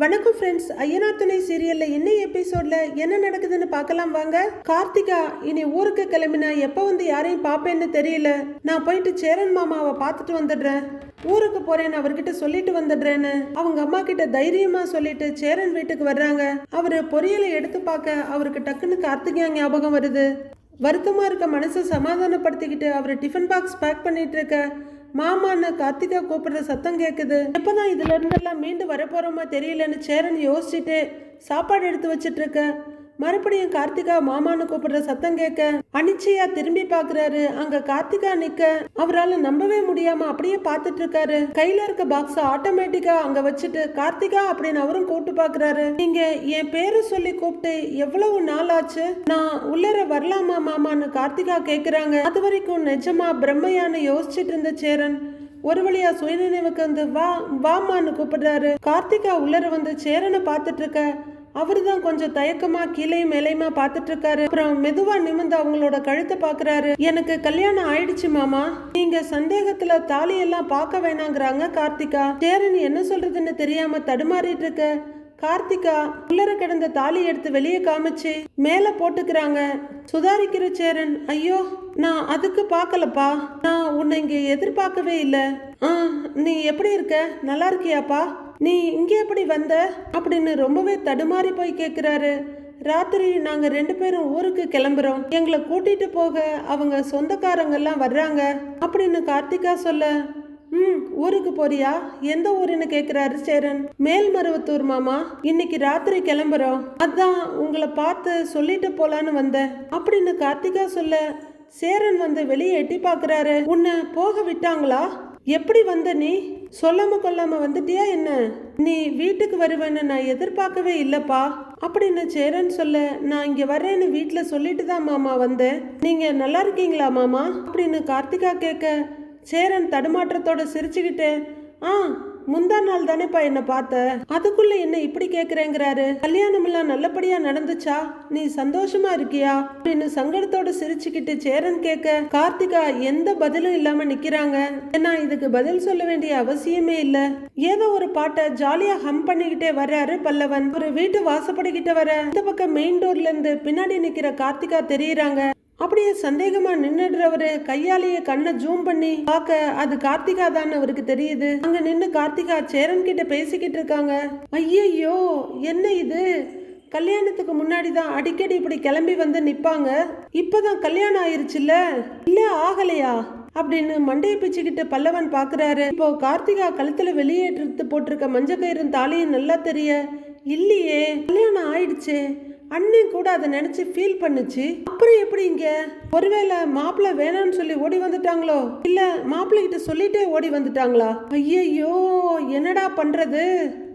வணக்கம் ஃப்ரெண்ட்ஸ் ஐயனார் துணை சீரியல்ல இன்னை எபிசோட்ல என்ன நடக்குதுன்னு பார்க்கலாம் வாங்க. கார்த்திகா இனி ஊருக்கு கிளம்பினா எப்போ வந்து யாரையும் பார்ப்பேன்னு தெரியல. நான் போயிட்டு சேரன் மாமாவை பார்த்துட்டு வந்துடுறேன். ஊருக்கு போறேன்னு அவர்கிட்ட சொல்லிட்டு வந்துடுறேன்னு அவங்க அம்மா கிட்ட தைரியமா சொல்லிட்டு சேரன் வீட்டுக்கு வர்றாங்க. அவரு பொரியலை எடுத்து பார்க்க அவருக்கு டக்குன்னு கார்த்திகா ஞாபகம் வருது. வருத்தமா இருக்க மனசை சமாதானப்படுத்திக்கிட்டு அவர் டிஃபன் பாக்ஸ் பேக் பண்ணிட்டு இருக்க மாமான்னு கார்த்திகா கூப்பிடுற சத்தம் கேட்குது எப்போதான் இதுல இருந்தெல்லாம் மீண்டு வரப்போறோமா தெரியலன்னு சேரன் யோசிச்சுட்டு சாப்பாடு எடுத்து வச்சிட்டு இருக்க. மறுபடியும் கார்த்திகா மாமான்னு கூப்பிடுற சத்தம் கேட்க அனிச்சையா திரும்பி பாக்குறாரு. அங்க கார்த்திகா நிக்க. அவரால நம்பவே முடியாம அப்படியே பார்த்துட்டு இருக்காரு கையில இருக்க பாக்ஸ ஆட்டோமேட்டிக்கா அங்க வச்சுட்டு கார்த்திகா அப்படின்னு அவரும் கூப்பிட்டு பாக்குறாரு. நீங்க என் பேரு சொல்லி கூப்பிட்டு எவ்வளவு நாள் ஆச்சு? நான் உள்ளர வரலாமா மாமான்னு கார்த்திகா கேக்குறாங்க. அது வரைக்கும் நிஜமா பிரம்மையான்னு யோசிச்சுட்டு இருந்த சேரன் ஒரு வழியா சுயநினைவுக்கு வந்து வா வாமான்னு கூப்பிடுறாரு. கார்த்திகா உள்ளர வந்து சேரனை பார்த்துட்டு இருக்க அவர் தான் கொஞ்சம் தயக்கமா கீழே மேலையுமா பார்த்துட்டு இருக்காரு அப்புறம் மெதுவா நிமிந்து அவங்களோட கழுத்தை பாக்குறாரு எனக்கு கல்யாணம் ஆயிடுச்சு மாமா. நீங்க சந்தேகத்துல தாலி எல்லாம் பார்க்க வேணாங்கிறாங்க கார்த்திகா. சேரன் என்ன சொல்றதுன்னு தெரியாம தடுமாறிட்டு இருக்க கார்த்திகா உள்ளர கிடந்த தாலி எடுத்து வெளியே காமிச்சு மேல போட்டுக்கிறாங்க. சுதாரிக்கிற சேரன் ஐயோ நான் அதுக்கு பார்க்கலப்பா. நான் உன்னை இங்க எதிர்பார்க்கவே இல்லை. ஆ நீ எப்படி இருக்க? நல்லா இருக்கியாப்பா? நீ இங்கே எப்படி வந்த? அப்படின்னு ரொம்பவே தடுமாறி போய் கேட்குறாரு. ராத்திரி நாங்கள் ரெண்டு பேரும் ஊருக்கு கிளம்புறோம். எங்களை கூட்டிகிட்டு போக அவங்க சொந்தக்காரங்கெல்லாம் வர்றாங்க. அப்படின்னு கார்த்திகா சொல்ல ம் ஊருக்கு போறியா? எந்த ஊருன்னு கேட்குறாரு சேரன். மேல்மருவத்தூர் மாமா இன்னைக்கு ராத்திரி கிளம்புறோம். அதான் உங்களை பார்த்து சொல்லிட்டு போலான்னு வந்தேன். அப்படின்னு கார்த்திகா சொல்ல சேரன் வந்து வெளியே எட்டி பார்க்குறாரு. உன்னை போக விட்டாங்களா? எப்படி வந்த நீ? சொல்லாம கொள்ளாமல் வந்துட்டியா என்ன? நீ வீட்டுக்கு வருவேன்னு நான் எதிர்பார்க்கவே இல்லப்பா. அப்படின்னு சேரன் சொல்ல நான் இங்க வரேன்னு வீட்டில் சொல்லிட்டு தான் மாமா வந்தேன். நீங்க நல்லா இருக்கீங்களா மாமா? அப்படின்னு கார்த்திகா கேட்க சேரன் தடுமாற்றத்தோட சிரிச்சுக்கிட்டு ஆ முந்தா நாள் தானேப்பா என்ன பார்த்த? அதுக்குள்ள என்ன இப்படி கேக்குறேங்கிறாரு? கல்யாணம் எல்லாம் நல்லபடியா நடந்துச்சா? நீ சந்தோஷமா இருக்கியா? அப்படின்னு சங்கடத்தோட சிரிச்சுக்கிட்டு சேரன் கேட்க கார்த்திகா எந்த பதிலும் இல்லாம நிக்கிறாங்க? ஏன்னா இதுக்கு பதில் சொல்ல வேண்டிய அவசியமே இல்ல. ஏதோ ஒரு பாட்டை ஜாலியா ஹம் பண்ணிக்கிட்டே வர்றாரு பல்லவன். ஒரு வீட்டு வாசப்படிக்கிட்ட வர இந்த பக்கம் மெயின் டோர்ல இருந்து பின்னாடி நிக்கிற கார்த்திகா தெரியறாங்க. அப்படியே சந்தேகமா நின்னுடுறவரு கையாலேயே கண்ணை ஜூம் பண்ணி பார்க்க அது கார்த்திகா தான் அவருக்கு தெரியுது. அங்க நின்னு கார்த்திகா சேரன் கிட்ட பேசிக்கிட்டு இருக்காங்க. ஐயையோ என்ன இது? கல்யாணத்துக்கு முன்னாடி தான் அடிக்கடி இப்படி கிளம்பி வந்து நிப்பாங்க. இப்பதான் கல்யாணம் ஆயிருச்சுல்ல? இல்ல ஆகலையா? அப்படின்னு மண்டையை பிச்சுக்கிட்டு பல்லவன் பாக்குறாரு. இப்போ கார்த்திகா கழுத்துல வெளியேற்றது போட்டிருக்க மஞ்ச கயிறும் தாலியும் நல்லா தெரிய இல்லையே கல்யாணம் ஆயிடுச்சே. அண்ணன் கூட அதை நினைச்சு ஃபீல் பண்ணுச்சு. அப்புறம் எப்படி இங்க? ஒருவேளை மாப்பிள்ள வேணாம்னு சொல்லி ஓடி வந்துட்டாங்களோ? இல்ல மாப்பிள்ளை கிட்ட சொல்லிட்டே ஓடி வந்துட்டாங்களா? ஐயையோ என்னடா பண்றது?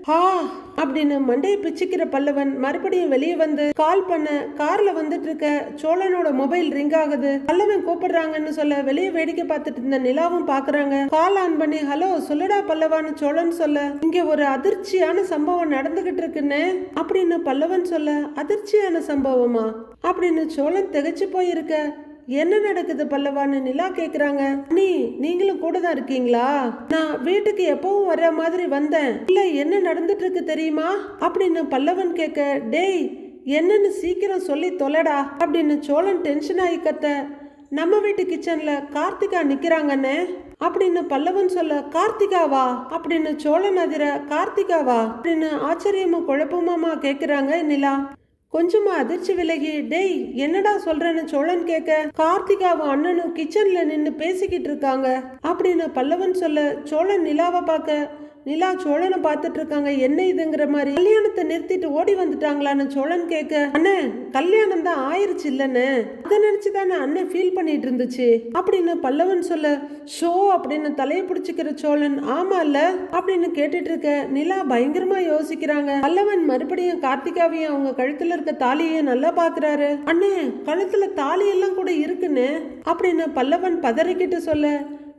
ஹா அப்படின்னு மண்டையை பிச்சுக்கிற பல்லவன் மறுபடியும் வெளியே வந்து கால் பண்ண கார்ல வந்துட்டு இருக்க சோழனோட மொபைல் ரிங் ஆகுது. பல்லவன் கூப்பிடுறாங்கன்னு சொல்ல வெளியே வேடிக்கை பார்த்துட்டு இருந்த நிலாவும் பாக்குறாங்க கால் ஆன் பண்ணி ஹலோ சொல்லுடா பல்லவான்னு சோழன் சொல்ல இங்க ஒரு அதிர்ச்சியான சம்பவம் நடந்துகிட்டு இருக்குன்னு அப்படின்னு பல்லவன் சொல்ல அதிர்ச்சியான சம்பவமா? அப்படின்னு சோழன் திகைச்சு போயிருக்க. என்ன நடக்குது பல்லவான்னு நிலா கேக்குறாங்க. நீ நீங்களும் கூட தான் இருக்கீங்களா? நான் வீட்டுக்கு எப்பவும் வர்ற மாதிரி வந்தேன். இல்ல என்ன நடந்துட்டு இருக்கு தெரியுமா? அப்படின்னு பல்லவன் கேட்க டேய் என்னன்னு சீக்கிரம் சொல்லி தொலைடா அப்படின்னு சோழன் டென்ஷன் ஆகி கத்த நம்ம வீட்டு கிச்சன்ல கார்த்திகா நிக்கிறாங்கன்னு அப்படின்னு பல்லவன் சொல்ல கார்த்திகாவா? அப்படின்னு சோழன் அதிர கார்த்திகாவா? அப்படின்னு ஆச்சரியமும் குழப்பமாமா கேக்குறாங்க நிலா. கொஞ்சமா அதிர்ச்சி விலகி டேய் என்னடா சொல்றேன்னு சோழன் கேட்க கார்த்திகாவும் அண்ணனும் கிச்சன்ல நின்னு பேசிக்கிட்டு இருக்காங்க. அப்படின்னு பல்லவன் சொல்ல சோழன் நிலாவை பார்க்க நிலா சோழனை பார்த்துட்டு இருக்காங்க என்ன இதுங்கிற மாதிரி. கல்யாணத்தை நிறுத்திட்டு ஓடி வந்துட்டாங்களான்னு சோழன் கேட்க அண்ணே கல்யாணம் தான் ஆயிருச்சு இல்லைன்னு அதை நினைச்சு தானே அண்ணன் ஃபீல் பண்ணிட்டு இருந்துச்சு அப்படின்னு பல்லவன் சொல்ல ஷோ அப்படின்னு தலையை பிடிச்சிக்கிற சோழன் ஆமா இல்ல அப்படின்னு கேட்டுட்டு இருக்க நிலா பயங்கரமா யோசிக்கிறாங்க. பல்லவன் மறுபடியும் கார்த்திகாவையும் அவங்க கழுத்துல இருக்க தாலியையும் நல்லா பாக்குறாரு. அண்ணே கழுத்துல தாலி எல்லாம் கூட இருக்குன்னு அப்படின்னு பல்லவன் பதறிக்கிட்டு சொல்ல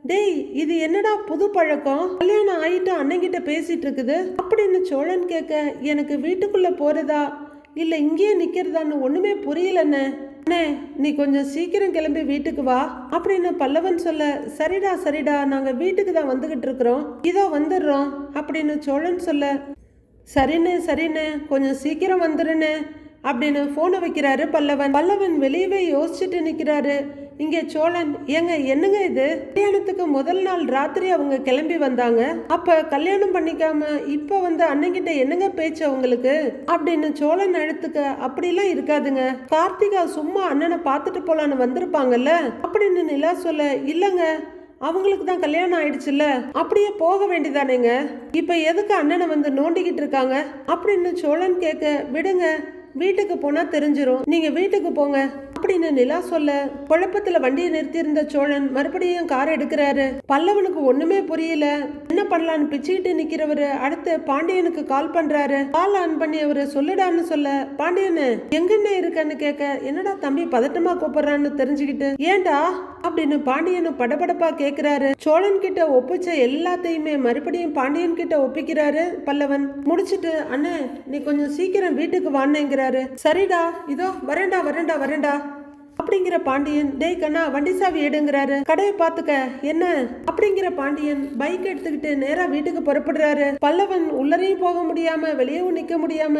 டேய் இது என்னடா புது பழக்கம்? கல்யாணம் ஆயிட்டு அண்ணங்கிட்ட பேசிட்டு இருக்குது அப்படின்னு சோழன் கேட்க எனக்கு வீட்டுக்குள்ள போறதா? இல்ல இங்கேயே நிக்கிறதான்னு ஒண்ணுமே புரியலண்ணே. அண்ணே நீ கொஞ்சம் சீக்கிரம் கிளம்பி வீட்டுக்கு வா. அப்படின்னு பல்லவன் சொல்ல சரிடா சரிடா நாங்க வீட்டுக்கு தான் வந்துகிட்டு இருக்கிறோம். இதோ வந்துடுறோம் அப்படின்னு சோழன் சொல்ல சரிண்ணே சரிண்ணே கொஞ்சம் சீக்கிரம் வந்துருண்ணே அப்படின்னு போனை வைக்கிறாரு பல்லவன். பல்லவன் வெளியவே யோசிச்சுட்டு நிக்கிறாரு. இங்கே சோழன் ஏங்க என்னங்க இது? கல்யாணத்துக்கு முதல் நாள் ராத்திரி அவங்க கிளம்பி வந்தாங்க. அப்ப கல்யாணம் பண்ணிக்காம இப்ப வந்து அண்ணங்கிட்ட என்னங்க பேச்சு அவங்களுக்கு அப்படின்னு சோழன் அழுத்துக்க அப்படிலாம் இருக்காதுங்க. கார்த்திகா சும்மா அண்ணனை பார்த்துட்டு போலான்னு வந்திருப்பாங்கல்ல? அப்படின்னு நிலா சொல்ல இல்லைங்க. அவங்களுக்கு தான் கல்யாணம் ஆயிடுச்சுல்ல. அப்படியே போக வேண்டியதானேங்க. இப்ப எதுக்கு அண்ணனை வந்து நோண்டிக்கிட்டு இருக்காங்க? அப்படின்னு சோழன் கேட்க விடுங்க. வீட்டுக்கு போனா தெரிஞ்சிரும். நீங்க வீட்டுக்கு போங்க. அப்படின்னு நிலா சொல்ல? குழப்பத்துல வண்டியை நிறுத்தியிருந்த சோழன் மறுபடியும் கார் எடுக்கிறாரு. பல்லவனுக்கு ஒண்ணுமே புரியல. என்ன பண்ணலான்னு பிச்சுக்கிட்டு நிக்கிறவரு அடுத்து பாண்டியனுக்கு கால் பண்றாரு. கால் ஆன் பண்ணி அவரு சொல்லுடான்னு சொல்ல பாண்டியனு எங்கன்னு இருக்கன்னு கேட்க என்னடா தம்பி பதட்டமா கூப்பிடுறான்னு தெரிஞ்சுக்கிட்டு ஏன்டா அப்படின்னு பாண்டியனும் படபடப்பா கேக்குறாரு. சோழன் கிட்ட ஒப்பிச்ச எல்லாத்தையுமே மறுபடியும் பாண்டியன் கிட்ட ஒப்பிக்கிறாரு பல்லவன். முடிச்சிட்டு அண்ணே நீ கொஞ்சம் சீக்கிரம் வீட்டுக்கு வான்னேங்கிறாரு சரிடா இதோ வரேன்டா வரேன்டா வரேன்டா. அப்படிங்கிற பாண்டியன் டேய் கண்ணா வண்டி சாவி எடுங்கிறாரு. கடையை பாத்துக்க என்ன? அப்படிங்கிற பாண்டியன் பைக் எடுத்துக்கிட்டு நேரா வீட்டுக்கு புறப்படுறாரு. பல்லவன் உள்ளரையும் போக முடியாம வெளியவும் நிக்க முடியாம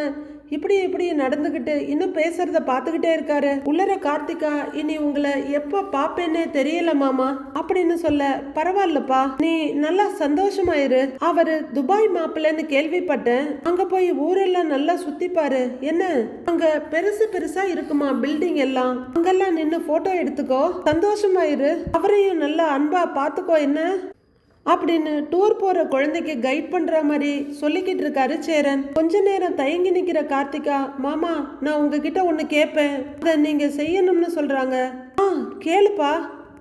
இப்படி இப்படி நடந்துகிட்டு இன்னும் பேசுறத பாத்துக்கிட்டே இருக்காரு. உள்ளர கார்த்திகா இனி உங்களை எப்ப பாப்பேன்னே தெரியல மாமா அப்படின்னு சொல்ல பரவாயில்லப்பா நீ நல்லா சந்தோஷமாயிரு. அவரு துபாய் மாப்பிள்ளைன்னு கேள்விப்பட்டேன். அங்க போய் ஊரெல்லாம் நல்லா சுத்திப்பாரு. என்ன அங்க பெருசு பெருசா இருக்குமா பில்டிங் எல்லாம்? அங்கெல்லாம் நின்னு போட்டோ எடுத்துக்கோ சந்தோஷமாயிரு. அவரையும் நல்லா அன்பா பாத்துக்கோ என்ன? அப்படின்னு டூர் போற குழந்தைக்கு கைட் பண்ற மாதிரி சொல்லிக்கிட்டு இருக்காரு சேரன். கொஞ்ச நேரம் தயங்கி நிக்கிற கார்த்திகா மாமா நான் உங்ககிட்ட ஒன்று கேட்பேன் அதை நீங்க செய்யணும்னு சொல்றாங்க. ஆ கேளுப்பா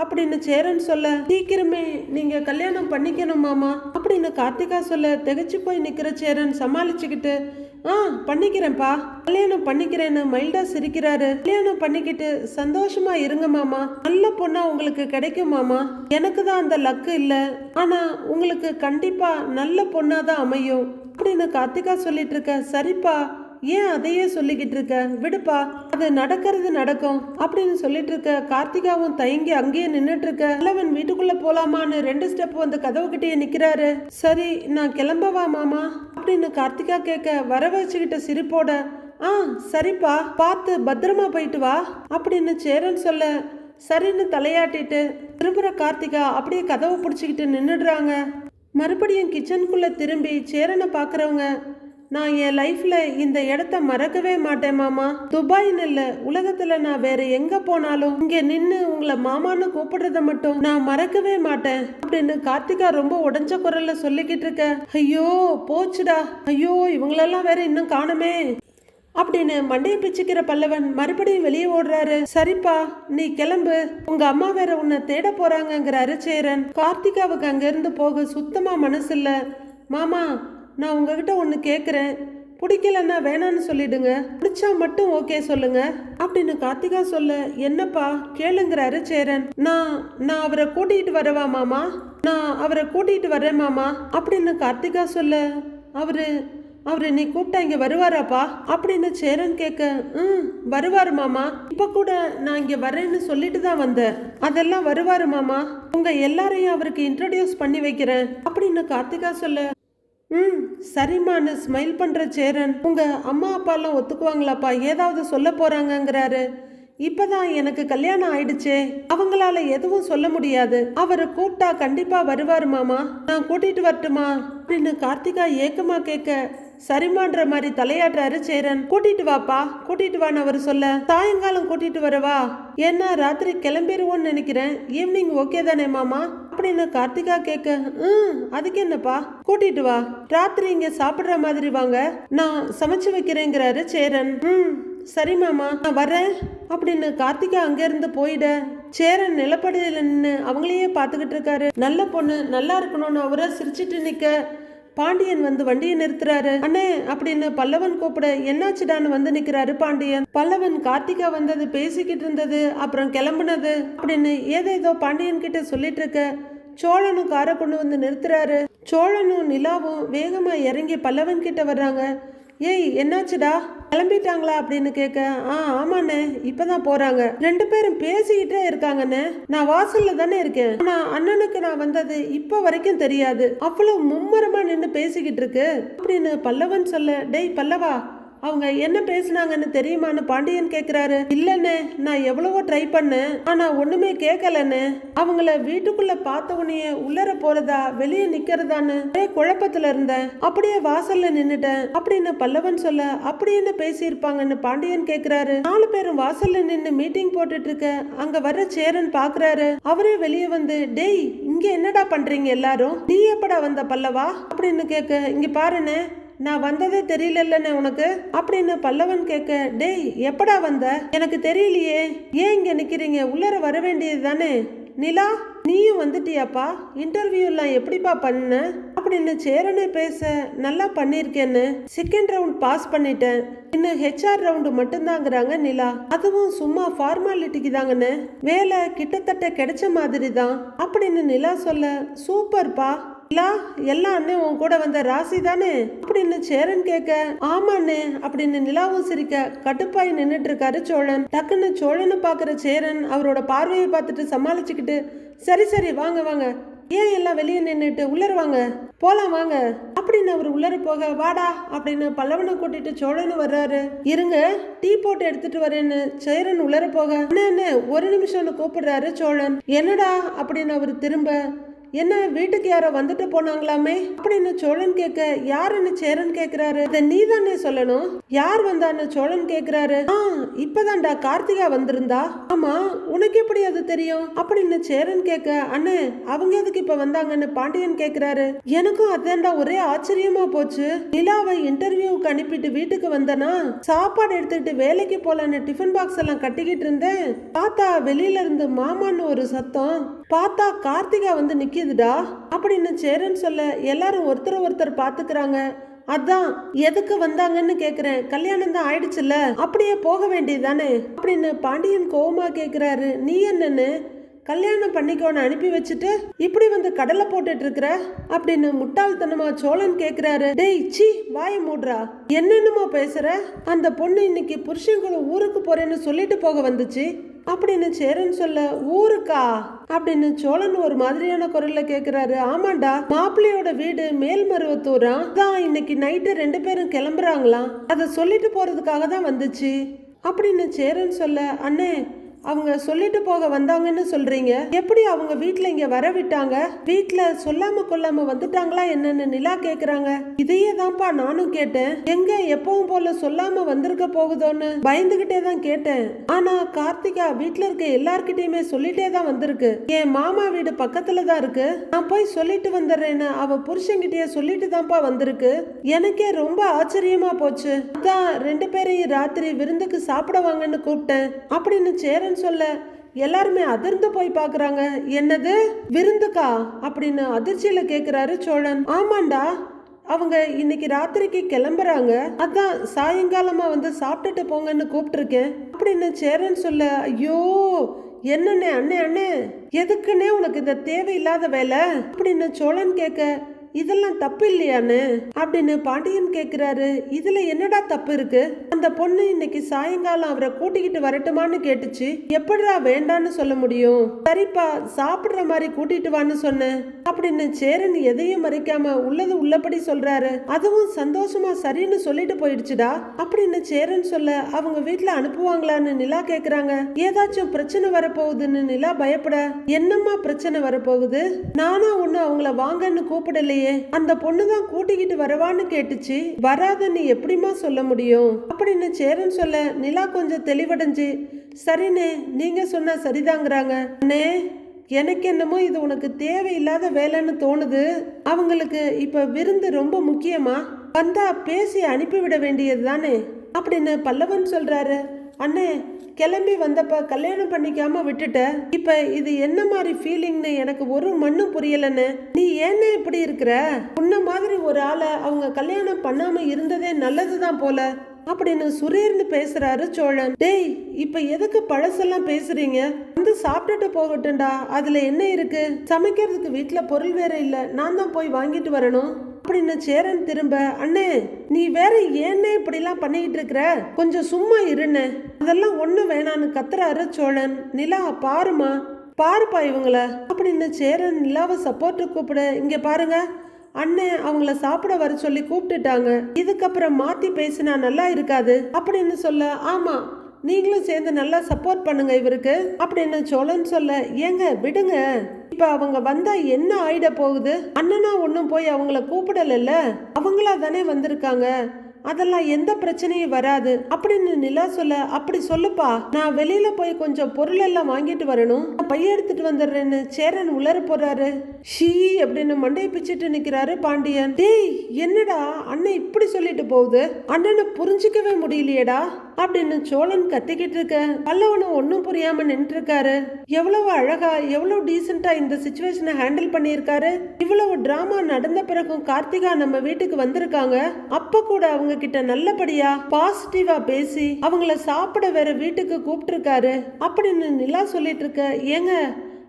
அப்படின்னு சேரன் சொல்ல. சீக்கிரமே நீங்க கல்யாணம் பண்ணிக்கணும் மாமா அப்படின்னு கார்த்திகா சொல்ல. திகச்சு போய் நிக்கிற சேரன் சமாளிச்சுக்கிட்டு ஆ பண்ணிக்கிறேன்ப்பா. கல்யாணம் பண்ணிக்கிறேன்னு மைல்டா சிரிக்கிறாரு. கல்யாணம் பண்ணிக்கிட்டு சந்தோஷமா இருங்க மாமா. நல்ல பொண்ணா உங்களுக்கு கிடைக்கும் மாமா. எனக்கு தான் அந்த லக்கு இல்ல. ஆனா உங்களுக்கு கண்டிப்பா நல்ல பொண்ணா தான் அமையும். அப்படின்னு கார்த்திகா சொல்லிட்டு இருக்க சரிப்பா. ஏன் அதையே சொல்லிக்கிட்டு இருக்க? விடுப்பா அது நடக்கிறது நடக்கும் அப்படின்னு சொல்லிட்டு இருக்க கார்த்திகாவும் தயங்கி அங்கேயே நின்றுட்டு இருக்க. நல்லவன் வீட்டுக்குள்ள போலாமான்னு ரெண்டு ஸ்டெப் வந்து கதவு கிட்டேயே நிக்கிறாரு. சரி நான் கிளம்பவா மாமா? அப்படின்னு கார்த்திகா கேட்க வர வச்சுக்கிட்ட சிரிப்போட ஆ சரிப்பா பார்த்து பத்திரமா போயிட்டு வா அப்படின்னு சேரன் சொல்ல சரின்னு தலையாட்டிட்டு திரும்புற கார்த்திகா அப்படியே கதவை பிடிச்சிக்கிட்டு நின்றுடுறாங்க மறுபடியும் கிச்சனுக்குள்ள திரும்பி சேரனை பார்க்குறவங்க நான் என் லைஃப்ல இந்த இடத்த மறக்கவே மாட்டேன் மாமா. துபாய்னு இல்ல உலகத்துல நான் வேற எங்க போனாலும் இங்க நின்னு உங்களை மாமான்னு கூப்பிடுறத மட்டும் நான் மறக்கவே மாட்டேன். அப்படின்னு கார்த்திகா ரொம்ப உடஞ்ச குரல்ல சொல்லிக்கிட்டு இருக்க. ஐயோ போச்சுடா. ஐயோ இவங்களெல்லாம் வேற இன்னும் காணுமே. அப்படின்னு மண்டையை பிச்சுக்கிற பல்லவன் மறுபடியும் வெளியே ஓடுறாரு. சரிப்பா நீ கிளம்பு. உங்க அம்மா வேற உன்னை தேட போறாங்கங்கிறாரு அரிச்சேரன் கார்த்திகாவுக்கு அங்கிருந்து போக சுத்தமா மனசு இல்ல. மாமா நான் உங்ககிட்ட ஒன்று கேட்குறேன் பிடிக்கலன்னா வேணான்னு சொல்லிடுங்க. பிடிச்சா மட்டும் ஓகே சொல்லுங்க. அப்படின்னு கார்த்திகா சொல்ல என்னப்பா? கேளுங்கிறாரு சேரன். நான் நான் அவரை கூட்டிகிட்டு வரவா மாமா? நான் அவரை கூட்டிகிட்டு வரேன் மாமா. அப்படின்னு கார்த்திகா சொல்ல அவரு அவரு நீ கூப்பிட்டா இங்கே வருவாராப்பா? அப்படின்னு சேரன் கேட்க ம் வருவாரு மாமா. இப்போ கூட நான் இங்கே வரேன்னு சொல்லிட்டு தான் வந்தேன். அதெல்லாம் வருவாரு மாமா. உங்க எல்லாரையும் அவருக்கு இன்ட்ரடியூஸ் பண்ணி வைக்கிறேன். அப்படின்னு கார்த்திகா சொல்ல ம் சரிம்மான்னு ஸ்மைல் பண்ணுற சேரன். உங்கள் அம்மா அப்பாலாம் ஒத்துக்குவாங்களாப்பா? ஏதாவது சொல்ல போகிறாங்கங்கிறாரு இப்பதான் எனக்கு கல்யாணம் ஆயிடுச்சே. அவங்களால எதுவும் சொல்ல முடியாது. அவரை கூப்பிட்டா கண்டிப்பா வருவாரு மாமா. நான் கூட்டிட்டு வரட்டுமா? அப்படின்னு கார்த்திகா ஏக்கமா கேட்க சரிமான்ற மாதிரி தலையாடுறாரு சேரன். கூட்டிட்டு வாப்பா. கூட்டிட்டு வான்னு அவர் சொல்ல சாயங்காலம் கூட்டிட்டு வரவா? ஏன்னா ராத்திரி கிளம்பிடுவோன்னு நினைக்கிறேன். ஈவினிங் ஓகே தானே மாமா? அப்படின்னு கார்த்திகா கேட்க ம் அதுக்கு என்னப்பா? கூட்டிட்டு வா. ராத்திரி இங்க சாப்பிடுற மாதிரி வாங்க. நான் சமைச்சு வைக்கிறேங்கிறாரு சேரன். ம். சரி மாமா நான் வரேன். அப்படின்னு கார்த்திகா அங்கேருந்து போயிட சேரன் நிலப்படையில் நின்று அவங்களையே பார்த்துக்கிட்டு இருக்காரு. நல்ல பொண்ணு நல்லா இருக்கணும்னு அவரை சிரிச்சிட்டு நிற்க பாண்டியன் வந்து வண்டியை நிறுத்துறாரு. அண்ணே அப்படின்னு பல்லவன் கூப்பிட என்னாச்சுடான்னு வந்து நிக்கிறாரு பாண்டியன். பல்லவன் கார்த்திகா வந்தது பேசிக்கிட்டு இருந்தது அப்புறம் கிளம்புனது அப்படின்னு ஏதேதோ பாண்டியன் கிட்ட சொல்லிட்டு இருக்க சோழனும் காரை கொண்டு வந்து நிறுத்துறாரு. சோழனும் நிலாவும் வேகமா இறங்கி பல்லவன் கிட்ட வர்றாங்க. ஏய் என்னாச்சுடா? கிளம்பிட்டாங்களா அப்படின்னு கேட்க ஆ ஆமாண்ணே இப்பதான் போறாங்க. ரெண்டு பேரும் பேசிக்கிட்டே இருக்காங்கண்ணே. நான் வாசல்ல தானே இருக்கேன். ஆனா அண்ணனுக்கு நான் வந்தது இப்ப வரைக்கும் தெரியாது. அவ்வளவு மும்முரமா நின்று பேசிக்கிட்டு இருக்கு. அப்படின்னு பல்லவன் சொல்ல டேய் பல்லவா அவங்க என்ன பேசுனாங்கன்னு தெரியுமான்னு பாண்டியன் கேக்குறாரு. இல்லன்னு நான் எவ்வளவோ ட்ரை பண்ணேன் ஆனா ஒண்ணுமே கேட்கலண்ணே அவங்கள வீட்டுக்குள்ள பார்த்த உடனே உள்ளர போறதா வெளியே நிக்கிறதான்னு ஒரே குழப்பத்துல இருந்தேன். அப்படியே வாசல்ல நின்னுட்டேன். அப்படின்னு பல்லவன் சொல்ல அப்படி என்ன பேசியிருப்பாங்கன்னு பாண்டியன் கேக்குறாரு. நாலு பேரும் வாசல்ல நின்னு மீட்டிங் போட்டுட்டு இருக்க அங்க வர்ற சேரன் பாக்குறாரு. அவரே வெளியே வந்து டேய் இங்க என்னடா பண்றீங்க எல்லாரும்? நீ எப்படா வந்த பல்லவா? அப்படின்னு கேட்க இங்க பாருண்ணே. நான் வந்ததே தெரியலல்லண்ணே உனக்கு? அப்படின்னு பல்லவன் கேட்க டேய் எப்படா வந்த? எனக்கு தெரியலையே. ஏன் இங்க நிக்கிறீங்க? உள்ளர வர வேண்டியது தானே. நிலா நீயும் வந்துட்டியாப்பா? இன்டர்வியூலாம் எப்படிப்பா பண்ண? அப்படின்னு சேரனே பேச நல்லா பண்ணியிருக்கேன்னு. செகண்ட் ரவுண்ட் பாஸ் பண்ணிட்டேன். இன்னும் ஹெச்ஆர் ரவுண்டு மட்டும்தாங்கிறாங்க நிலா. அதுவும் சும்மா ஃபார்மாலிட்டிக்கு தாங்கண்ணே. வேலை கிட்டத்தட்ட கிடைச்ச மாதிரி தான் அப்படின்னு நிலா சொல்ல சூப்பர்ப்பா. இல்லா எல்லா அண்ணன் உன் கூட வந்த ராசி தானே? அப்படின்னு சேரன் கேட்க ஆமாண்ணே அப்படின்னு நிலாவும் சிரிக்க கட்டுப்பாய் நின்றுட்டு இருக்காரு சோழன். டக்குன்னு சோழனை பாக்குற சேரன் அவரோட பார்வையை பார்த்துட்டு சமாளிச்சுக்கிட்டு சரி சரி வாங்க வாங்க. ஏன் எல்லாம் வெளியே நின்றுட்டு உள்ளர வாங்க? போலாம் வாங்க. அப்படின்னு அவர் உள்ளர போக வாடா அப்படின்னு பல்லவனை கூட்டிட்டு சோழனு வர்றாரு. இருங்க டீ போட்டு எடுத்துட்டு வரேன்னு. சேரன் உள்ளர போக அண்ணே அண்ணே ஒரு நிமிஷம்னு கூப்பிடுறாரு சோழன். என்னடா? அப்படின்னு அவர் திரும்ப என்ன வீட்டுக்கு யாரோ வந்துட்டு போனாங்களாமே? அப்படின்னு சோழன் கேட்க யாருன்னு சேரன் கேக்குறாரு இதை நீ தானே சொல்லணும். யார் வந்தான்னு சோழன் கேக்குறாரு ஆ இப்பதான்டா கார்த்திகா வந்திருந்தா. ஆமா உனக்கு எப்படி அது தெரியும்? அப்படின்னு சேரன் கேட்க அண்ணே அவங்க எதுக்கு இப்ப வந்தாங்கன்னு பாண்டியன் கேக்குறாரு எனக்கும் அதான்டா ஒரே ஆச்சரியமா போச்சு. நிலாவை இன்டர்வியூக்கு அனுப்பிட்டு வீட்டுக்கு வந்தனா? சாப்பாடு எடுத்துட்டு வேலைக்கு போலான்னு டிஃபன் பாக்ஸ் எல்லாம் கட்டிக்கிட்டு இருந்தேன். பார்த்தா வெளியில இருந்து மாமான்னு ஒரு சத்தம். பார்த்தா கார்த்திகா வந்து நிற்கிதுடா அப்படின்னு சேரன் சொல்ல எல்லாரும் ஒருத்தர் ஒருத்தர் பார்த்துக்கிறாங்க அதான் எதுக்கு வந்தாங்கன்னு கேக்குறேன். கல்யாணம் தான் ஆயிடுச்சுல்ல. அப்படியே போக வேண்டியதானே அப்படின்னு பாண்டியன் கோவமா கேக்குறாரு. நீ என்னன்னு? கல்யாணம் பண்ணிக்கோன்னு அனுப்பி வச்சுட்டு இப்படி வந்து கடலை போட்டுட்டு இருக்கிற அப்படின்னு முட்டாள்தனமா சோழன் கேக்குறாரு. டேய் சி வாய மூடுறா. என்னென்னமோ பேசுற? அந்த பொண்ணு இன்னைக்கு புருஷன் ஊருக்கு போறேன்னு சொல்லிட்டு போக வந்துச்சு. அப்படின்னு சேரன் சொல்ல ஊருக்கா? அப்படின்னு சோழன் ஒரு மாதிரியான குரல்ல கேக்குறாரு. ஆமாண்டா மாப்பிள்ளையோட வீடு மேல்மருவத்தூரா? தான் இன்னைக்கு நைட்டு ரெண்டு பேரும் கிளம்புறாங்களாம் அதை சொல்லிட்டு போறதுக்காக தான் வந்துச்சு. அப்படின்னு சேரன் சொல்ல அண்ணே அவங்க சொல்லிட்டு போக வந்தாங்கன்னு சொல்றீங்க. எப்படி அவங்க வீட்டுல இங்க வர விட்டாங்க? வீட்டுல சொல்லாம கொள்ளாம வந்துட்டாங்களா என்னன்னு நிலா கேக்குறாங்க. இதையே தான்ப்பா நானும் கேட்டேன். எங்க எப்பவும் போல சொல்லாம வந்திருக்க போகுதோன்னு பயந்துகிட்டே தான் கேட்டேன். ஆனா கார்த்திகா வீட்டுல இருக்க எல்லார்கிட்டயுமே சொல்லிட்டே தான் வந்திருக்கு. என் மாமா வீடு பக்கத்துல தான் இருக்கு. நான் போய் சொல்லிட்டு வந்துடுறேன்னு அவ புருஷன்கிட்டயே சொல்லிட்டு தான்ப்பா வந்திருக்கு. எனக்கே ரொம்ப ஆச்சரியமா போச்சு. அதான் ரெண்டு பேரையும் ராத்திரி விருந்துக்கு சாப்பிட வாங்கன்னு கூப்பிட்டேன். அப்படின்னு சேரன் சொல்ல. எல்லாருமே அதிர்ந்து போய் பாக்குறாங்க என்னது? விருந்துக்கா? அப்படின்னு அதிர்ச்சியில கேக்குறாரு சோழன். ஆமாண்டா. அவங்க இன்னைக்கு ராத்திரிக்கு கிளம்புறாங்க. அதான் சாயங்காலமா வந்து சாப்பிட்டுட்டு போங்கன்னு கூப்பிட்டுருக்கேன். அப்படின்னு சேரன் சொல்ல ஐயோ என்னண்ணே அண்ணே அண்ணே எதுக்குன்னே உனக்கு இந்த தேவையில்லாத வேலை? அப்படின்னு சோழன் கேட்க இதெல்லாம் தப்பு இல்லையான்னு அப்படின்னு பாண்டியன் கேக்குறாரு. இதுல என்னடா தப்பு இருக்கு? அந்த பொண்ணு இன்னைக்கு சாயங்காலம் அவரை கூட்டிக்கிட்டு வரட்டுமான்னு கேட்டுச்சு. எப்படிடா வேண்டான்னு சொல்ல முடியும்? சரிப்பா சாப்பிடுற மாதிரி கூட்டிட்டு வான்னு சொன்னேன். அப்படின்னு சேரன் எதையும் மறைக்காம உள்ளது உள்ளபடி சொல்றாரு. அதுவும் சந்தோஷமா சரின்னு சொல்லிட்டு போயிடுச்சுடா அப்படின்னு சேரன் சொல்ல அவங்க வீட்டுல அனுப்புவாங்களான்னு நிலா கேக்குறாங்க. ஏதாச்சும் பிரச்சனை வரப்போகுதுன்னு நிலா பயப்பட என்னம்மா பிரச்சனை வரப்போகுது? நானும் ஒண்ணு அவங்கள வாங்கன்னு கூப்பிடலையே அந்த பொண்ணு தான் கூட்டிக்கிட்டு வரவான்னு கேட்டுச்சு. வராதன்னு எப்படிம்மா சொல்ல முடியும்? அப்படின்னு சேரன் சொல்ல நிலா கொஞ்சம் தெளிவடைஞ்சு சரிண்ணே நீங்க சொன்னா சரிதாங்கிறாங்க. அண்ணே எனக்கு என்னமோ இது உனக்கு தேவையில்லாத வேலைன்னு தோணுது. அவங்களுக்கு இப்ப விருந்து ரொம்ப முக்கியமா? வந்தா பேசி அனுப்பிவிட வேண்டியது தானே அப்படின்னு பல்லவன் சொல்றாரு. அண்ணே கிளம்பி வந்தப்ப கல்யாணம் பண்ணிக்காம விட்டுட்ட. இப்ப இது என்ன மாதிரி ஃபீலிங்னு எனக்கு ஒரு மண்ணும் புரியலன்னு நீ ஏன்னு இப்படி இருக்கிற? உன்ன மாதிரி ஒரு ஆளை அவங்க கல்யாணம் பண்ணாம இருந்ததே நல்லதுதான் போல. அப்படின்னு சுரேர்னு பேசுறாரு சோழன். டேய் இப்ப எதுக்கு பழசெல்லாம் பேசுறீங்க? வந்து சாப்பிட்டுட்டு போகட்டும்டா. அதுல என்ன இருக்கு? சமைக்கிறதுக்கு வீட்டுல பொருள் வேற இல்ல. நான் தான் போய் வாங்கிட்டு வரணும். அப்படின்னு சேரன் திரும்ப. அண்ணே நீ வேற ஏன்னே இப்படிலாம் பண்ணிக்கிட்டு இருக்கிற கொஞ்சம் சும்மா இருண்ணே. அதெல்லாம் ஒன்றும் வேணான்னு கத்துறாரு சோழன். நிலா பாருமா பாருப்பா இவங்கள. அப்படின்னு சேரன் நிலாவை சப்போர்ட்டு கூப்பிடு. இங்கே பாருங்க. அண்ணன் அவங்கள சாப்பிட வர சொல்லி கூப்பிட்டுட்டாங்க. இதுக்கப்புறம் மாத்தி பேசினா நல்லா இருக்காது. அப்படின்னு சொல்ல ஆமா நீங்களும் சேர்ந்து நல்லா சப்போர்ட் பண்ணுங்க இவருக்கு. அப்படின்னு சோழன் சொல்ல ஏங்க விடுங்க. இப்போ அவங்க வந்தா என்ன ஆயிட போகுது? அண்ணனா ஒன்றும் போய் அவங்கள கூப்பிடலல்ல? அவங்களா தானே வந்திருக்காங்க. அதெல்லாம் எந்த பிரச்சனையும் வராது. அப்படின்னு நிலா சொல்ல அப்படி சொல்லுப்பா. நான் வெளியில போய் கொஞ்சம் பொருள் எல்லாம் வாங்கிட்டு வரணும். பைய எடுத்துட்டு வந்துடுறேன்னு சேரன் உளர போறாரு. ஷீ அப்படின்னு மண்டையை பிச்சுட்டு நிக்கிறாரு பாண்டியன். டேய் என்னடா அண்ணன் இப்படி சொல்லிட்டு போகுது? அண்ணனை புரிஞ்சுக்கவே முடியலையேடா. அப்படின்னு சோழன் கத்திக்கிட்டு இருக்க. பல்லவனும் ஒன்றும் புரியாம நின்று இருக்காரு எவ்வளவு அழகா எவ்வளவு டீசெண்டா இந்த சுச்சுவேஷனை ஹேண்டில் பண்ணியிருக்காரு. இவ்வளவு டிராமா நடந்த பிறகும் கார்த்திகா நம்ம வீட்டுக்கு வந்திருக்காங்க. அப்ப கூட அவங்க கிட்ட நல்லபடியா பாசிட்டிவா பேசி அவங்கள சாப்பிட வேற வீட்டுக்கு கூப்பிட்டுருக்காரு. அப்படின்னு நிலா சொல்லிட்டு இருக்க. ஏங்க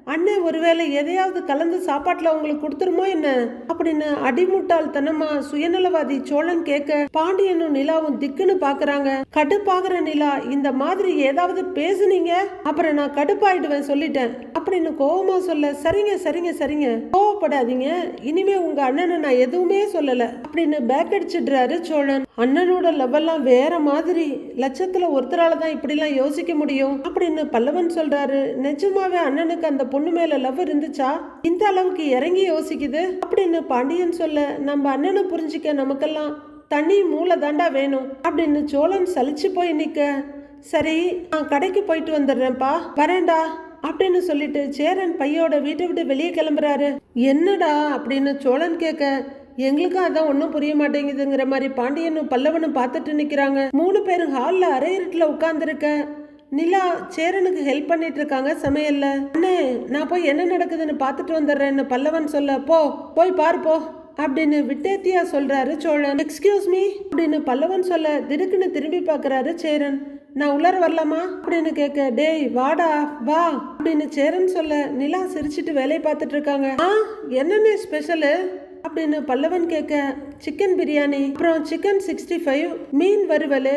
அண்ணன் ஒருவேளை எதையாவது கலந்து சாப்பாட்டுல உங்களுக்கு கொடுத்துருமோ என்ன? அப்படின்னு அடிமுட்டாள்தனமா சுயநலவாதி சோழன் கேட்க பாண்டியனும் நிலாவும் திக்குன்னு பாக்குறாங்க. கடுப்பாகிற நிலா இந்த மாதிரி ஏதாவது பேசுனீங்க? அப்புறம் நான் கடுப்பாயிடுவேன் சொல்லிட்டேன். அப்படின்னு கோபமா சொல்ல சரிங்க சரிங்க சரிங்க. கோவப்படாதீங்க. இனிமே உங்க அண்ணனை நான் எதுவுமே சொல்லல. அப்படின்னு பேக் அடிச்சிடுறாரு சோழன். அண்ணனோட லெவல்லாம் வேற மாதிரி. லட்சத்துல ஒருத்தரால தான் இப்படிலாம் யோசிக்க முடியும். அப்படின்னு பல்லவன் சொல்றாரு. நிஜமாவே அண்ணனுக்கு அந்த பொண்ணு மேல லவ் இருந்துச்சா? இந்த அளவுக்கு இறங்கி யோசிக்குது. அப்படின்னு பாண்டியன் சொல்ல நம்ம அண்ணனை புரிஞ்சிக்க நமக்கெல்லாம் தண்ணி மூளை தாண்டா வேணும். அப்படின்னு சோழன் சலிச்சு போய் நிக்க. சரி நான் கடைக்கு போயிட்டு வந்துடுறேன்ப்பா. வரேன்டா. அப்படின்னு சொல்லிட்டு சேரன் பையோட வீட்டை விட்டு வெளியே கிளம்புறாரு. என்னடா? அப்படின்னு சோழன் கேட்க எங்களுக்கும் அதான் ஒன்றும் புரிய மாட்டேங்குதுங்கிற மாதிரி பாண்டியனும் பல்லவனும் பார்த்துட்டு நிற்கிறாங்க மூணு பேரும் ஹாலில் அரை உட்காந்துருக்க நிலா சேரனுக்கு ஹெல்ப் பண்ணிட்டு இருக்காங்க சமையல்ல. அண்ணே நான் போய் என்ன நடக்குதுன்னு பார்த்துட்டு வந்துடுறேன்னு பல்லவன் சொல்ல போ போய் பார்ப்போ அப்படின்னு விட்டேத்தியா சொல்றாரு சோழன். எக்ஸ்கியூஸ் மீ அப்படின்னு பல்லவன் சொல்ல திடுக்குன்னு திரும்பி பார்க்கறாரு சேரன். நான் உள்ளர வரலாமா? அப்படின்னு கேட்க டேய் வாடா வா அப்படின்னு சேரன் சொல்ல நிலா சிரிச்சிட்டு வேலையை பார்த்துட்டு இருக்காங்க. ஆ என்னென்ன ஸ்பெஷலு அப்படின்னு பல்லவன் கேட்க சிக்கன் பிரியாணி அப்புறம் சிக்கன் சிக்ஸ்டி ஃபைவ் மீன் வறுவல்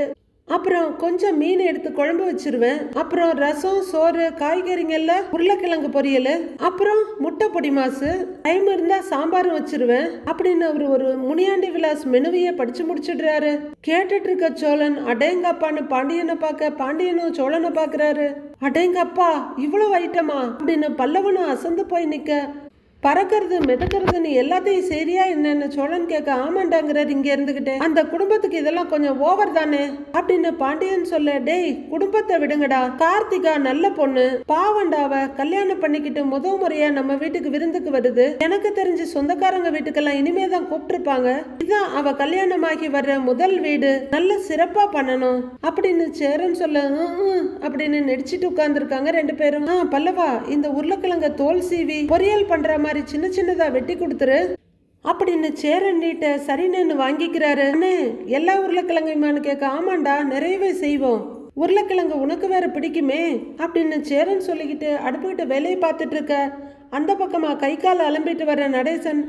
அப்புறம் கொஞ்சம் மீன் எடுத்து குழம்பு வச்சிருவேன் அப்புறம் ரசம் சோறு காய்கறிங்கள்ல உருளைக்கிழங்கு பொரியல் அப்புறம் முட்டை பொடி மாசு டைம் இருந்தா சாம்பாரும் வச்சிருவேன் அப்படின்னு அவர் ஒரு முனியாண்டி விலாஸ் மெனுவையே படிச்சு முடிச்சிடுறாரு. கேட்டுட்டு இருக்க சோழன் அடேங்கப்பான்னு பாண்டியனை பார்க்க பாண்டியனும் சோழனை பாக்குறாரு அடேங்கப்பா இவ்வளவு ஐட்டமா அப்படின்னு பல்லவனும் அசந்து போய் நிக்க பறக்கிறது மிதக்கிறதுன்னு எல்லாத்தையும் சரியா என்னன்னு சோழன் கேட்க ஆமாண்டாங்கிறார் இங்க இருந்துகிட்டு. அந்த குடும்பத்துக்கு இதெல்லாம் கொஞ்சம் ஓவர் தானே? அப்படின்னு பாண்டியன் சொல்ல டேய் குடும்பத்தை விடுங்கடா. கார்த்திகா நல்ல பொண்ணு. பாவண்டாவ கல்யாணம் பண்ணிக்கிட்டு முத முறையா நம்ம வீட்டுக்கு விருந்துக்கு வருது. எனக்கு தெரிஞ்சு சொந்தக்காரங்க வீட்டுக்கெல்லாம் இனிமே தான் கூப்பிட்டுருப்பாங்க. இதுதான் அவ கல்யாணமாகி வர்ற முதல் வீடு. நல்ல சிறப்பா பண்ணணும். அப்படின்னு சேரன் சொல்ல அப்படின்னு நெடிச்சிட்டு உட்கார்ந்துருக்காங்க ரெண்டு பேரும். ஆ பல்லவா இந்த உருளைக்கிழங்க தோல் சீவி பொரியல் பண்ற மாதிரி சின்ன சின்னதாக வெட்டி கொடுத்துரு. அப்படின்னு சேரன் சரின்னு வாங்கிக்கிறாரு. எல்லா உருளைக்கிழங்குமான்னு கேட்க ஆமாண்டா நிறையவே செய்வோம். உருளைக்கிழங்கு உனக்கு வேற பிடிக்குமே அப்படின்னு சேரன் சொல்லிக்கிட்டு அடுப்புக்கிட்ட வேலையை பார்த்துட்டு இருக்க. அந்த பக்கமாக கை கால் அலம்பிட்டு வர்ற நடேசன்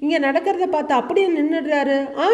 இங்கே நடக்கிறத பார்த்து அப்படியே நின்றுடுறாரு ஆ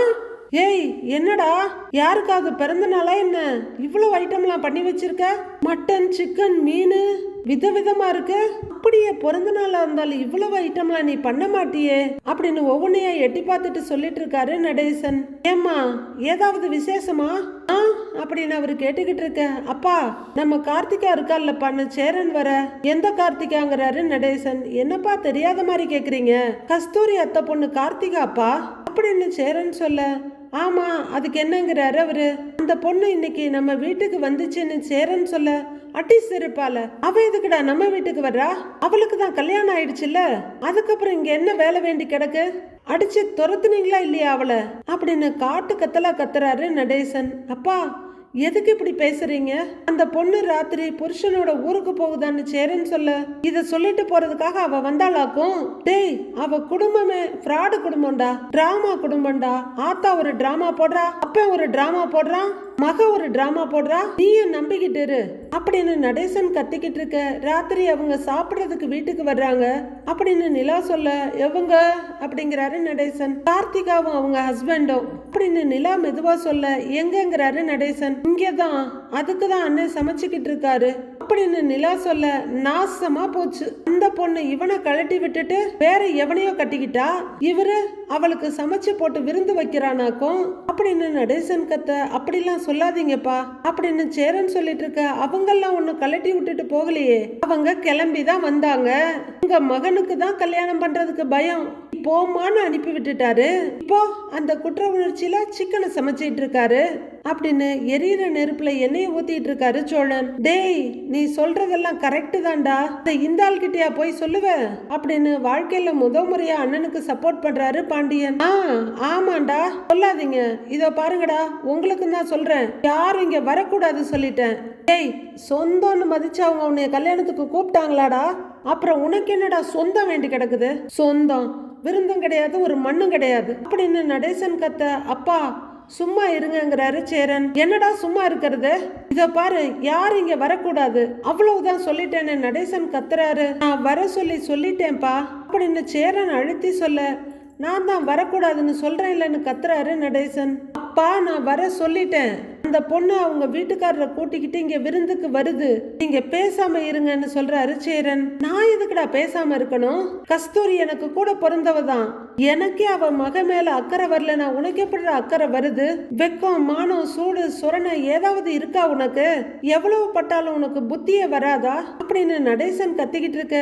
ஏய் என்னடா யாருக்காவது பிறந்த நாளா என்ன? இவ்வளவு ஐட்டம்லாம் பண்ணி வச்சிருக்க? மட்டன் சிக்கன் மீன்? விதவிதமா இருக்கு? அப்படியே பிறந்த நாளா இருந்தாலும் இவ்வளவு ஐட்டம்லாம் நீ பண்ண மாட்டியே? அப்படின்னு ஒவ்வொன்றையா எட்டி பார்த்துட்டு சொல்லிட்டு இருக்காரு நடேசன். ஏம்மா ஏதாவது விசேஷமா? ஆ அப்படின்னு அவரு கேட்டுக்கிட்டு இருக்க. அப்பா நம்ம கார்த்திகா இருக்கால்ல பண்ண சேரன் வர. எந்த கார்த்திகாங்கிறாரு நடேசன்? என்னப்பா தெரியாத மாதிரி கேக்குறீங்க? கஸ்தூரி அத்தை பொண்ணு கார்த்திகாப்பா? அப்படின்னு சேரன் சொல்ல ஆமாம் அதுக்கு என்னங்கிறாரு அவரு. அந்த பொண்ணு இன்னைக்கு நம்ம வீட்டுக்கு வந்துச்சுன்னு சேரன்னு சொல்ல அட்டி சிரிப்பால அவ எதுக்குடா நம்ம வீட்டுக்கு வர்றா? அவளுக்கு தான் கல்யாணம் ஆயிடுச்சுல்ல? அதுக்கப்புறம் இங்க என்ன வேலை வேண்டி கிடக்கு? அடிச்சு துரத்துனீங்களா இல்லையா அவளை? அப்படின்னு காட்டு கத்தலா கத்துறாரு நடேசன். அப்பா எதுக்கு இப்படி பேசுறீங்க? அந்த பொண்ணு ராத்திரி புருஷனோட ஊருக்கு போகுதான்னு சேரன்னு சொல்ல இத சொல்லிட்டு போறதுக்காக அவ வந்தாளாக்கும். டேய் அவ குடும்பமே ஃப்ராடு குடும்பம்டா டிராமா குடும்பம்டா. ஆத்தா ஒரு டிராமா போடுறா அப்ப ஒரு டிராமா போடுறான். மக ஒரு டிராமா போடுறா? நீயும் நம்பிக்கிட்டு இரு. அப்படின்னு நடேசன் கத்திக்கிட்டு இருக்க. ராத்திரி அவங்க சாப்பிட்றதுக்கு வீட்டுக்கு வர்றாங்க. அப்படின்னு நிலா சொல்ல எவங்க? அப்படிங்கிறாரு நடேசன். கார்த்திகாவும் அவங்க ஹஸ்பண்டும் அப்படின்னு நிலா மெதுவா சொல்ல எங்கங்கிறாரு நடேசன்? இங்கதான். அதுக்கு தான் அண்ணன் சமைச்சுக்கிட்டு இருக்காரு. அப்படின்னு நிலா சொல்ல நாசமா போச்சு. அந்த பொண்ணு இவனை கழட்டி விட்டுட்டு வேற எவனையோ கட்டிக்கிட்டா? இவரு அவளுக்கு சமைச்சு போட்டு விருந்து வைக்கிறானாக்கும் அப்படின்னு நடேசன் கத்த? அப்படிலாம் சொல்லாதீங்கப்பா. அப்படின்னு சேரன் சொல்லிட்டு இருக்க அவங்கெல்லாம் ஒண்ணு கழட்டி விட்டுட்டு போகலையே. அவங்க கிளம்பி தான் வந்தாங்க. உங்க மகனுக்கு தான் கல்யாணம் பண்றதுக்கு பயம். போமான்னு அனுப்பி விட்டுட்டாரு. இப்போ அந்த குற்ற உணர்ச்சியில சிக்கனை சமைச்சிட்டு இருக்காரு. அப்படின்னு எரியிற நெருப்புல எண்ணெயை ஊத்திட்டு இருக்காரு சோழன். டேய் நீ சொல்றதெல்லாம் கரெக்ட் தான்டா. இந்த ஆள் கிட்டயா போய் சொல்லுவ? அப்படின்னு வாழ்க்கையில முத முறையா அண்ணனுக்கு சப்போர்ட் பண்றாரு பாண்டியன். ஆ ஆமாண்டா. சொல்லாதீங்க. இதோ பாருங்கடா. உங்களுக்கு தான் சொல்றேன். யாரும் இங்க வரக்கூடாது சொல்லிட்டேன். டேய் சொந்தம்னு மதிச்சு அவங்க உன்னைய கல்யாணத்துக்கு கூப்பிட்டாங்களாடா. அப்புறம் உனக்கு என்னடா சொந்தம் வேண்டி கிடக்குது? சொந்தம். விருந்தும் கிடையாது ஒரு மண்ணும் கிடையாது. அப்படின்னு நடேசன் கத்த அப்பா சும்மா இருங்கங்கிறாரு சேரன். என்னடா சும்மா இருக்கிறது? இத பாரு யாரும் இங்க வரக்கூடாது? அவ்வளவுதான் சொல்லிட்டேன்னு நடேசன் கத்துறாரு. நான் வர சொல்லி சொல்லிட்டேன்ப்பா அப்படின்னு சேரன் அழுத்தி சொல்ல நான் தான் வரக்கூடாதுன்னு சொல்கிறேன் இல்லைன்னு கத்துறாரு நடேசன். அப்பா நான் வர சொல்லிட்டேன். அந்த பொண்ணு அவங்க வீட்டுக்காரரை கூட்டிக்கிட்டு இங்கே விருந்துக்கு வருது. நீங்க பேசாம இருங்கன்னு சொல்றாரு சேரன். நான் எதுக்குடா பேசாம இருக்கணும்? கஸ்தூரி எனக்கு கூட பிறந்தவ தான். எனக்கே அவ மக மேல அக்கறை வரலனா உனக்கு எப்படி அக்கறை வருது? வெக்கம் மானம் சூடு சொரணை ஏதாவது இருக்கா உனக்கு? எவ்வளவு பட்டாலும் உனக்கு புத்தியே வராதா? அப்படின்னு நடேசன் கத்திக்கிட்டு இருக்க.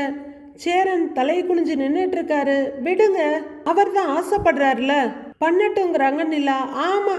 சேரன் தலை குனிஞ்சு நின்றுட்டு இருக்காரு விடுங்க அவர் தான் ஆசைப்படுறாருல. பண்ணட்டுங்கிறாங்க நிலா. ஆமா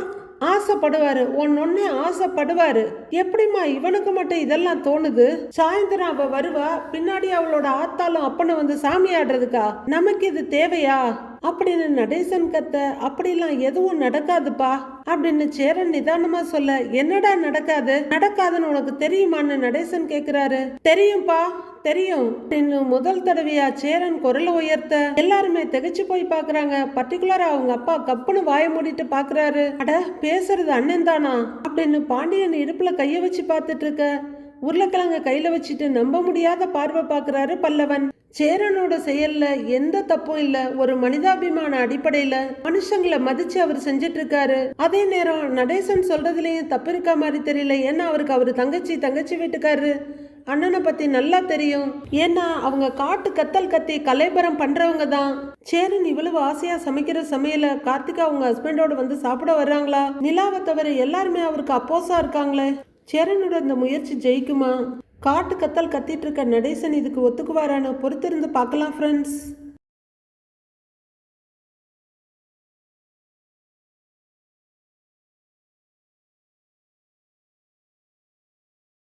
ஆசைப்படுவாரு. ஒன்னொன்னே ஆசைப்படுவாரு. எப்படிம்மா இவனுக்கு மட்டும் இதெல்லாம் தோணுது? சாயந்தரம் அவ வருவா பின்னாடி அவளோட ஆத்தாலும் அப்பனை வந்து சாமி ஆடுறதுக்கா? நமக்கு இது தேவையா? அப்படின்னு நடேசன் கத்த அப்படிலாம் எதுவும் நடக்காதுப்பா அப்படின்னு சேரன் நிதானமா சொல்ல என்னடா நடக்காது? நடக்காதுன்னு உனக்கு தெரியுமான்னு நடேசன் கேக்குறாரு. தெரியும்பா தெரியும். இன்னும் முதல் தடவையா சேரன் குரலை உயர்த்த எல்லாருமே திகைச்சு போய் பாக்குறாங்க. பர்டிகுலரா அவங்க அப்பா கப்புன்னு வாய மூடிட்டு பாக்குறாரு. அட பேசுறது அண்ணன் தானா? அப்படின்னு பாண்டியன் இடுப்புல கைய வச்சு பார்த்துட்டு இருக்க. உருளைக்கிழங்க கையில வச்சுட்டு நம்ப முடியாத பார்வை பாக்குறாரு பல்லவன். சேரனோட செயல்ல எந்த தப்பும் இல்ல. ஒரு மனிதாபிமான அடிப்படையில மனுஷங்களை மதிச்சு அவர் செஞ்சிட்டு இருக்காரு. அதே நேரம் நடேசன் சொல்றதுலயும் தப்பு இருக்கா மாதிரி தெரியல. ஏன்னா அவருக்கு அவரு தங்கச்சி தங்கச்சி வீட்டுக்காரு அண்ணனை பத்தி நல்லா தெரியும். ஏன்னா அவங்க காட்டு கத்தல் கத்தி கலைபரம் பண்றவங்க தான். சேரன் இவ்வளவு ஆசையா சமைக்கிற சமையல கார்த்திகா அவங்க ஹஸ்பண்டோட வந்து சாப்பிட வர்றாங்களா? நிலாவை தவிர எல்லாருமே அவருக்கு அப்போசா இருக்காங்களே. சேரனோட இந்த முயற்சி ஜெயிக்குமா? காட்டு கத்தல் கத்திட்டு இருக்க நடேசன் இதுக்கு ஒத்துக்குவாரான்னு பொறுத்திருந்து பார்க்கலாம் ஃப்ரெண்ட்ஸ்